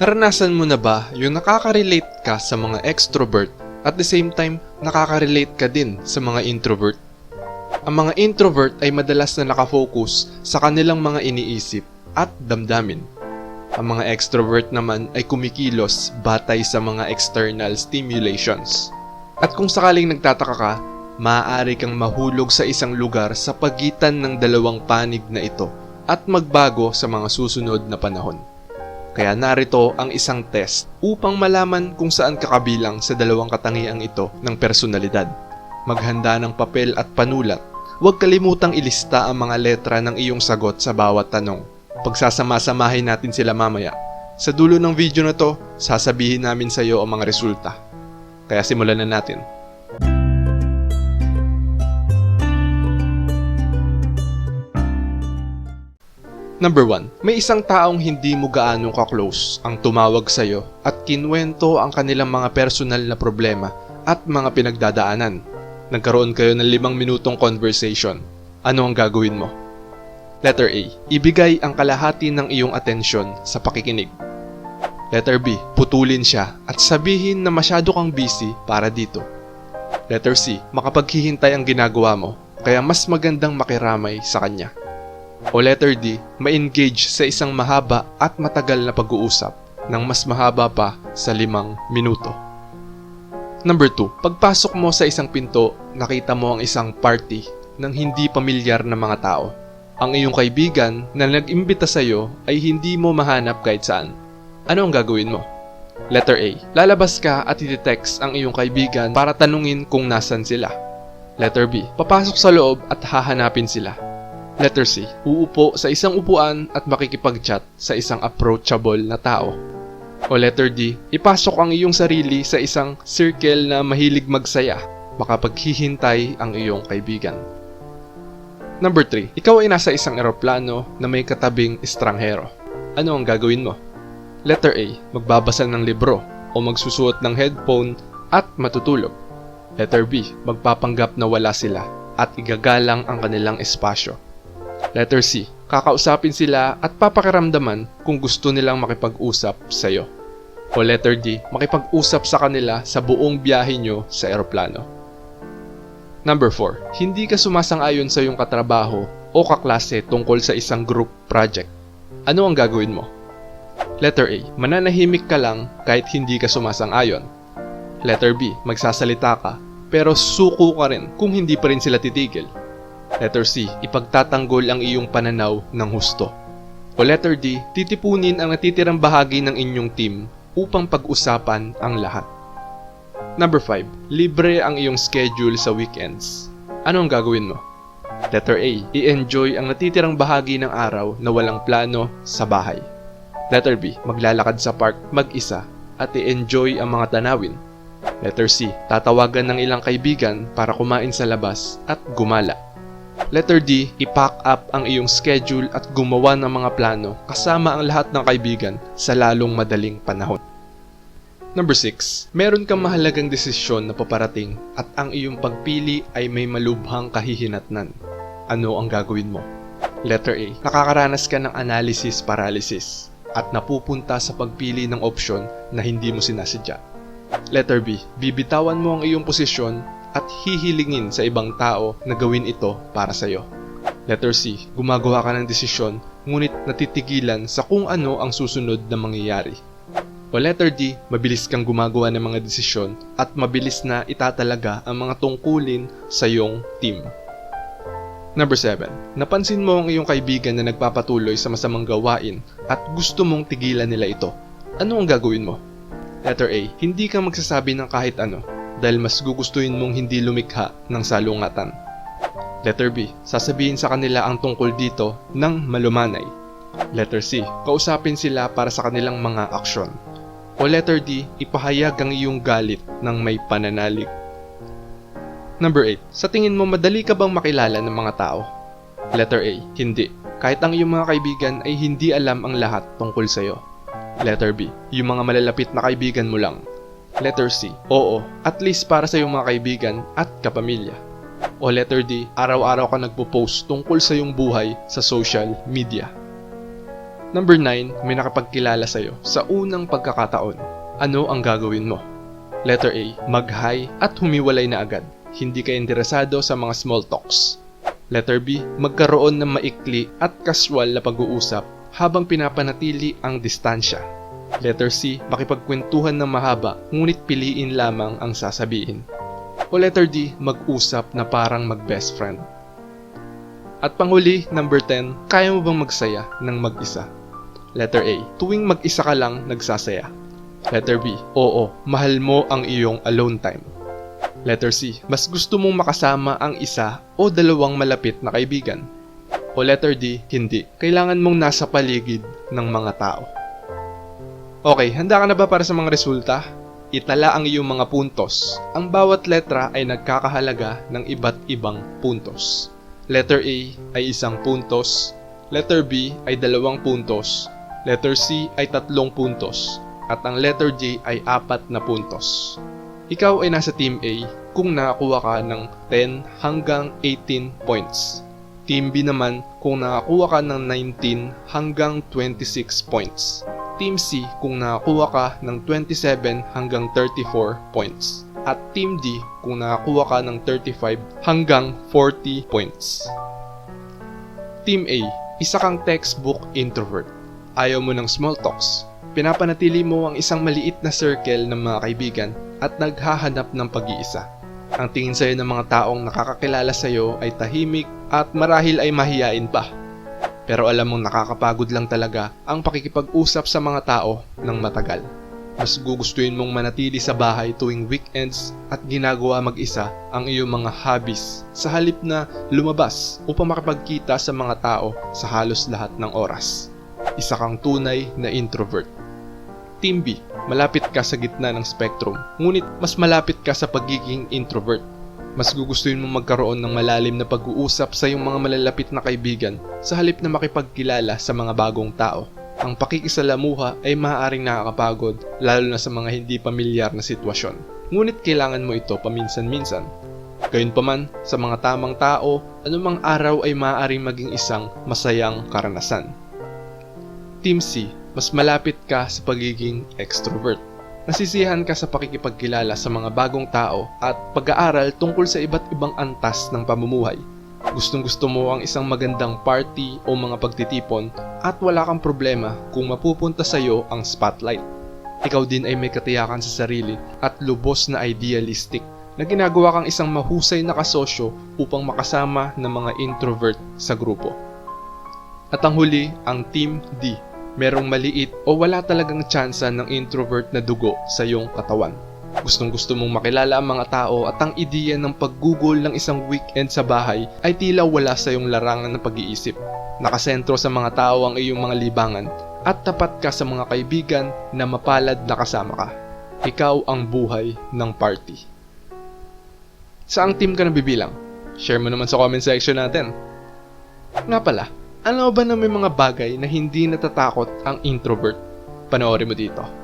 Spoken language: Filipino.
Naranasan mo na ba yung nakaka-relate ka sa mga extrovert at the same time nakaka-relate ka din sa mga introvert? Ang mga introvert ay madalas na nakafocus sa kanilang mga iniisip at damdamin. Ang mga extrovert naman ay kumikilos batay sa mga external stimulations. At kung sakaling nagtataka ka, maaari kang mahulog sa isang lugar sa pagitan ng dalawang panig na ito at magbago sa mga susunod na panahon. Kaya narito ang isang test upang malaman kung saan ka kabilang sa dalawang katangiang ito ng personalidad. Maghanda ng papel at panulat. Huwag kalimutang ilista ang mga letra ng iyong sagot sa bawat tanong. Pagsasama-samahin natin sila mamaya. Sa dulo ng video na to, sasabihin namin sa iyo ang mga resulta. Kaya simulan na natin. Number 1. May isang taong hindi mo gaano ka-close ang tumawag sa'yo at kinwento ang kanilang mga personal na problema at mga pinagdadaanan. Nagkaroon kayo ng limang minutong conversation. Ano ang gagawin mo? Letter A. Ibigay ang kalahati ng iyong atensyon sa pakikinig. Letter B. Putulin siya at sabihin na masyado kang busy para dito. Letter C. Makapaghihintay ang ginagawa mo kaya mas magandang makiramay sa kanya. O letter D, ma-engage sa isang mahaba at matagal na pag-uusap ng mas mahaba pa sa limang minuto. Number 2, pagpasok mo sa isang pinto, nakita mo ang isang party ng hindi pamilyar na mga tao. Ang iyong kaibigan na nag-imbita sa iyo ay hindi mo mahanap kahit saan. Ano ang gagawin mo? Letter A, lalabas ka at iti-text ang iyong kaibigan para tanungin kung nasan sila. Letter B, papasok sa loob at hahanapin sila. Letter C. Uupo sa isang upuan at makikipag-chat sa isang approachable na tao. O letter D. Ipasok ang iyong sarili sa isang circle na mahilig magsaya. Makapaghihintay ang iyong kaibigan. Number 3. Ikaw ay nasa isang eroplano na may katabing estranghero. Ano ang gagawin mo? Letter A. Magbabasa ng libro o magsusuot ng headphone at matutulog. Letter B. Magpapanggap na wala sila at igagalang ang kanilang espasyo. Letter C. Kakausapin sila at papakiramdaman kung gusto nilang makipag-usap sa iyo. O letter D. Makipag-usap sa kanila sa buong biyahe nyo sa eroplano. Number 4. Hindi ka sumasang-ayon sa iyong katrabaho o kaklase tungkol sa isang group project. Ano ang gagawin mo? Letter A. Mananahimik ka lang kahit hindi ka sumasang-ayon. Letter B. Magsasalita ka pero suko ka rin kung hindi pa rin sila titigil. Letter C. Ipagtatanggol ang iyong pananaw ng husto. O letter D. Titipunin ang natitirang bahagi ng inyong team upang pag-usapan ang lahat. Number 5. Libre ang iyong schedule sa weekends. Ano ang gagawin mo? Letter A. I-enjoy ang natitirang bahagi ng araw na walang plano sa bahay. Letter B. Maglalakad sa park mag-isa at i-enjoy ang mga tanawin. Letter C. Tatawagan ng ilang kaibigan para kumain sa labas at gumala. Letter D, i-pack up ang iyong schedule at gumawa ng mga plano kasama ang lahat ng kaibigan sa lalong madaling panahon. Number 6. Meron kang mahalagang desisyon na paparating at ang iyong pagpili ay may malubhang kahihinatnan. Ano ang gagawin mo? Letter A. Nakakaranas ka ng analysis paralysis at napupunta sa pagpili ng opsyon na hindi mo sinasadya. Letter B. Bibitawan mo ang iyong posisyon at hihilingin sa ibang tao na gawin ito para sa iyo. Letter C. Gumagawa ka ng desisyon ngunit natitigilan sa kung ano ang susunod na mangyayari. O letter D, mabilis kang gumagawa ng mga desisyon at mabilis na itatalaga ang mga tungkulin sa iyong team. Number 7. Napansin mo ang iyong kaibigan na nagpapatuloy sa masamang gawain at gusto mong tigilan nila ito. Ano ang gagawin mo? Letter A. Hindi ka magsasabi ng kahit ano dahil mas gugustuhin mong hindi lumikha ng salungatan. Letter B. Sasabihin sa kanila ang tungkol dito ng malumanay. Letter C. Kausapin sila para sa kanilang mga aksyon. O letter D. Ipahayag ang iyong galit ng may pananalig. Number 8. Sa tingin mo madali ka bang makilala ng mga tao? Letter A. Hindi. Kahit ang iyong mga kaibigan ay hindi alam ang lahat tungkol sa iyo. Letter B. Yung mga malalapit na kaibigan mo lang. Letter C. Oo, at least para sa iyong mga kaibigan at kapamilya. O letter D. Araw-araw ka nagpo-post tungkol sa iyong buhay sa social media. Number 9, may nakapagkilala sa'yo sa unang pagkakataon. Ano ang gagawin mo? Letter A, mag-hi at humiwalay na agad. Hindi ka interesado sa mga small talks. Letter B, magkaroon ng maikli at casual na pag-uusap habang pinapanatili ang distansya. Letter C, makipagkwentuhan ng mahaba ngunit piliin lamang ang sasabihin. O letter D, mag-usap na parang mag-best friend. At panghuli, number 10, kaya mo bang magsaya ng mag-isa? Letter A, tuwing mag-isa ka lang nagsasaya. Letter B, oo, mahal mo ang iyong alone time. Letter C, mas gusto mong makasama ang isa o dalawang malapit na kaibigan. O letter D, hindi. Kailangan mong nasa paligid ng mga tao. Okay, handa ka na ba para sa mga resulta? Itala ang iyong mga puntos. Ang bawat letra ay nagkakahalaga ng iba't ibang puntos. Letter A ay isang puntos, letter B ay dalawang puntos, letter C ay tatlong puntos, at ang letter J ay apat na puntos. Ikaw ay nasa Team A kung nakakuha ka ng 10 hanggang 18 points. Team B naman kung nakakuha ka ng 19 hanggang 26 points. Team C kung nakakuha ka ng 27 hanggang 34 points. At Team D kung nakakuha ka ng 35 hanggang 40 points. Team A, isa kang textbook introvert. Ayaw mo ng small talks. Pinapanatili mo ang isang maliit na circle ng mga kaibigan at naghahanap ng pag-iisa. Ang tingin sa'yo ng mga taong nakakakilala sa'yo ay tahimik at marahil ay mahiyain pa. Pero alam mong nakakapagod lang talaga ang pakikipag-usap sa mga tao ng matagal. Mas gugustuhin mong manatili sa bahay tuwing weekends at ginagawa mag-isa ang iyong mga hobbies sa halip na lumabas upang makapagkita sa mga tao sa halos lahat ng oras. Isa kang tunay na introvert. Team B, malapit ka sa gitna ng spectrum, ngunit mas malapit ka sa pagiging introvert. Mas gugustuhin mong magkaroon ng malalim na pag-uusap sa iyong mga malalapit na kaibigan sa halip na makipagkilala sa mga bagong tao. Ang pakikisalamuha ay maaaring nakakapagod, lalo na sa mga hindi pamilyar na sitwasyon. Ngunit kailangan mo ito paminsan-minsan. Gayunpaman, sa mga tamang tao, anumang araw ay maaaring maging isang masayang karanasan. Team C, mas malapit ka sa pagiging extrovert. Nasisihan ka sa pakikipagkilala sa mga bagong tao at pag-aaral tungkol sa iba't ibang antas ng pamumuhay. Gustong gusto mo ang isang magandang party o mga pagtitipon at wala kang problema kung mapupunta sa iyo ang spotlight. Ikaw din ay may katiyakan sa sarili at lubos na idealistic na ginagawa kang isang mahusay na kasosyo upang makasama ng mga introvert sa grupo. At ang huli, ang Team D merong maliit o wala talagang tsansa ng introvert na dugo sa iyong katawan. Gustong gusto mong makilala ang mga tao at ang ideya ng paggugol ng isang weekend sa bahay ay tila wala sa iyong larangan ng pag-iisip. Nakasentro sa mga tao ang iyong mga libangan at tapat ka sa mga kaibigan na mapalad na kasama ka. Ikaw ang buhay ng party. Saang team ka nabibilang? Share mo naman sa comment section natin. Nga pala, mo ba na may mga bagay na hindi natatakot ang introvert? Panoorin mo dito.